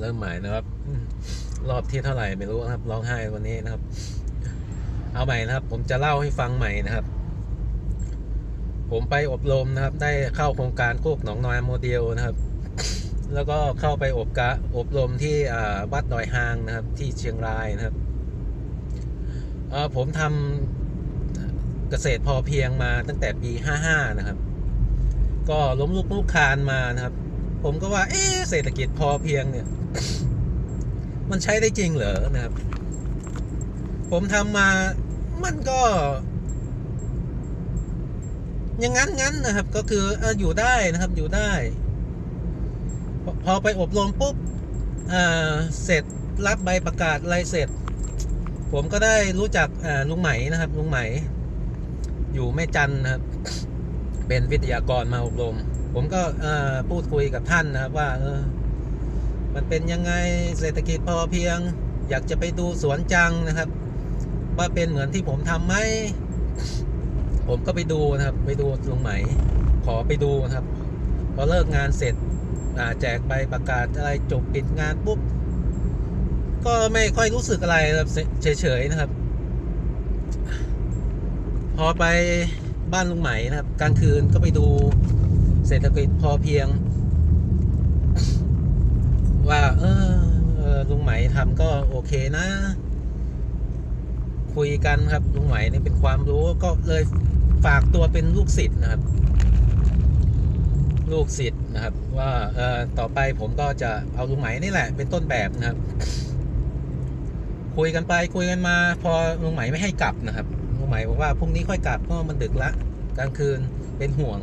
เริ่มใหม่นะครับ รอบที่เท่าไหร่ไม่รู้นะครับร้องไห้วันนี้นะครับ เอาใหม่นะครับ ผมจะเล่าให้ฟังใหม่นะครับ ผมไปอบรมนะครับ ได้เข้าโครงการโคกหนองน้อยโมเดลนะครับ แล้วก็เข้าไปอบกะอบรมที่วัดดอยหางนะครับ ที่เชียงรายนะครับผมทำเกษตรพอเพียงมาตั้งแต่ปี 55 นะครับ ก็ล้มลุกลุกคานมานะครับ ผมก็ว่า เอ๊เศรษฐกิจพอเพียงเนี่ย มันใช้ได้จริงเหรอนะครับ ผมทำมามันก็อยังงั้นงั้นนะครับ ก็คืออยู่ได้นะครับอยู่ได้ พอไปอบรมปุ๊บเสร็จรับใบประกาศอะไรเสร็จ ผมก็ได้รู้จักลุงไหมนะครับลุงไหม อยู่แม่จันนะครับ เป็นวิทยากรมาอบรม ผมก็พูดคุยกับท่านนะครับว่าเออมันเป็นยังไงเศรษฐกิจพอเพียง อยากจะไปดูสวนจังนะครับ ว่าเป็นเหมือนที่ผมทำไหมผมก็ไปดูนะครับ ไปดูลุงไหม ขอไปดูนะครับ พอเลิกงานเสร็จแจกใบประกาศอะไรจบปิดงานปุ๊บก็ไม่ค่อยรู้สึกอะไรครับเฉยๆนะครับ พอไป บ้านลุงไหมนะครับกลางคืนก็ไปดูเศรษฐกิจพอเพียง ว่า เออลุงไหมทำก็โอเคนะ คุยกันครับลุงไหมนี่เป็นความรู้ก็เลยฝากตัวเป็นลูกศิษย์นะครับ ลูกศิษย์นะครับ ว่าเออต่อไปผมก็จะเอาลุงไหมนี่แหละ เป็นต้นแบบนะครับ คุยกันไปคุยกันมา พอลุงไหมไม่ให้กลับนะครับ ลุงไหมบอกว่าพรุ่งนี้ค่อยกลับเพราะมันดึกละกลางคืนเป็นห่วง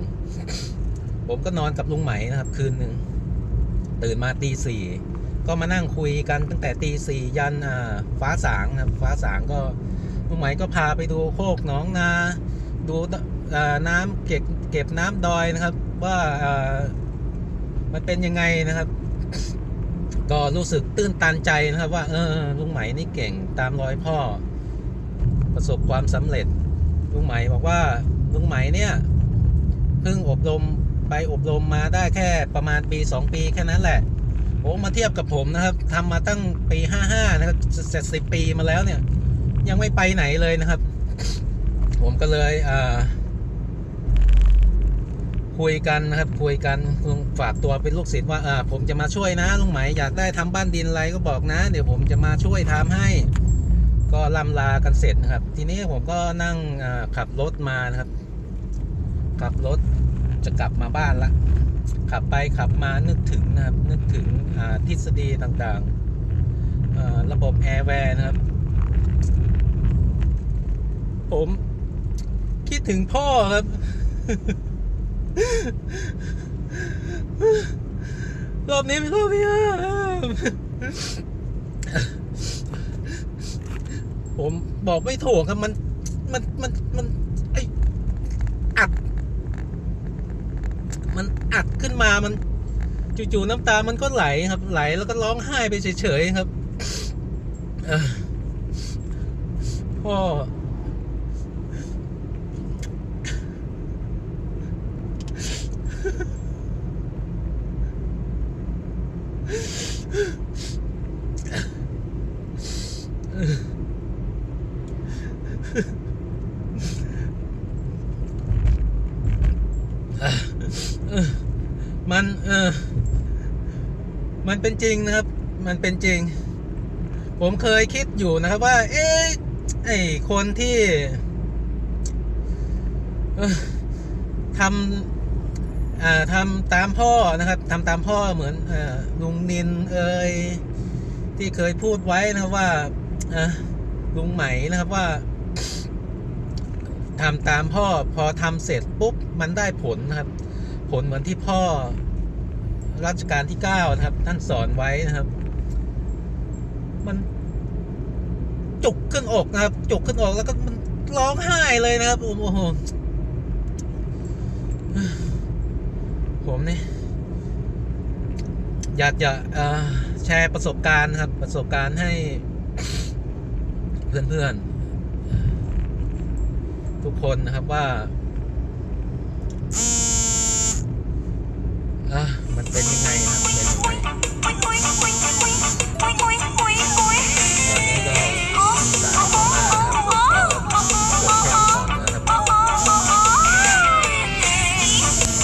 ผมก็นอนกับลุงไหมนะครับ คืนหนึ่งตื่นมาตีสี่ก็มานั่งคุยกันตั้งแต่ตีสี่ยันฟ้าสางนะครับ ฟ้าสางก็ลุงไหมก็พาไปดูโคกหนองนา ดูน้ำเก็บเก็บน้ำดอยนะครับว่าอ่ามันเป็นยังไงนะครับ ก็รู้สึกตื้นตันใจนะครับ ว่าเออลุงไหมนี่เก่งตามรอยพ่อ ประสบความสำเร็จลุงไหมบอกว่าลุงไหมเนี่ยเพิ่งอบรมไปอบรมมาได้แค่ประมาณปี 2 ปีแค่นั้นแหละโอ้มาเทียบกับผมนะครับทำมาตั้งปี 55 นะครับเสร็จสิปีมาแล้วเนี่ย ยังไม่ไปไหนเลยนะครับ ผมก็เลยอ่าคุยกันนะครับคุยกันฝากตัวเป็นลูกศิษย์ว่าอ่าผมจะมาช่วยนะลุงไหมอยากได้ทำบ้านดินอะไรก็บอกนะ เดี๋ยวผมจะมาช่วยทำให้ ก็ล่ำลากันเสร็จนะครับ ทีนี้ผมก็นั่งขับรถมานะครับ ขับรถจะกลับมาบ้านละขับไปขับมานึกถึงนะครับ นึกถึงทฤษฎีต่างๆ ระบบแอร์แวร์นะครับ ผมคิดถึงพ่อครับ รอบนี้เป็นรอบที่ห้า ผมบอกไม่ถูกครับมันมันมันมันไออัด มันอัดขึ้นมามันจู่ๆน้ำตามันก็ไหลครับ ไหลแล้วก็ร้องไห้ไปเฉยๆครับพ่อ มันเออมันเป็นจริงนะครับ มันเป็นจริง ผมเคยคิดอยู่นะครับว่า เอ๊ะไอคนที่ทำทำตามพ่อนะครับทำตามพ่อเหมือนอลุงนินเอ่ยที่เคยพูดไว้นะครับว่าลุงไหมนะครับว่าทำตามพ่อพอทำเสร็จปุ๊บมันได้ผลนะครับ ผลเหมือนที่พ่อรัชกาลที่เก้านะครับ ท่านสอนไว้นะครับ มันจุกขึ้นอกนะครับ จุกขึ้นอกแล้วก็มันร้องไห้เลยนะครับ โอ้โหผมนี่อยากจะแชร์ประสบการณ์ครับ ประสบการณ์ให้เพื่อนๆ ทุกคนนะครับว่า กุยกุย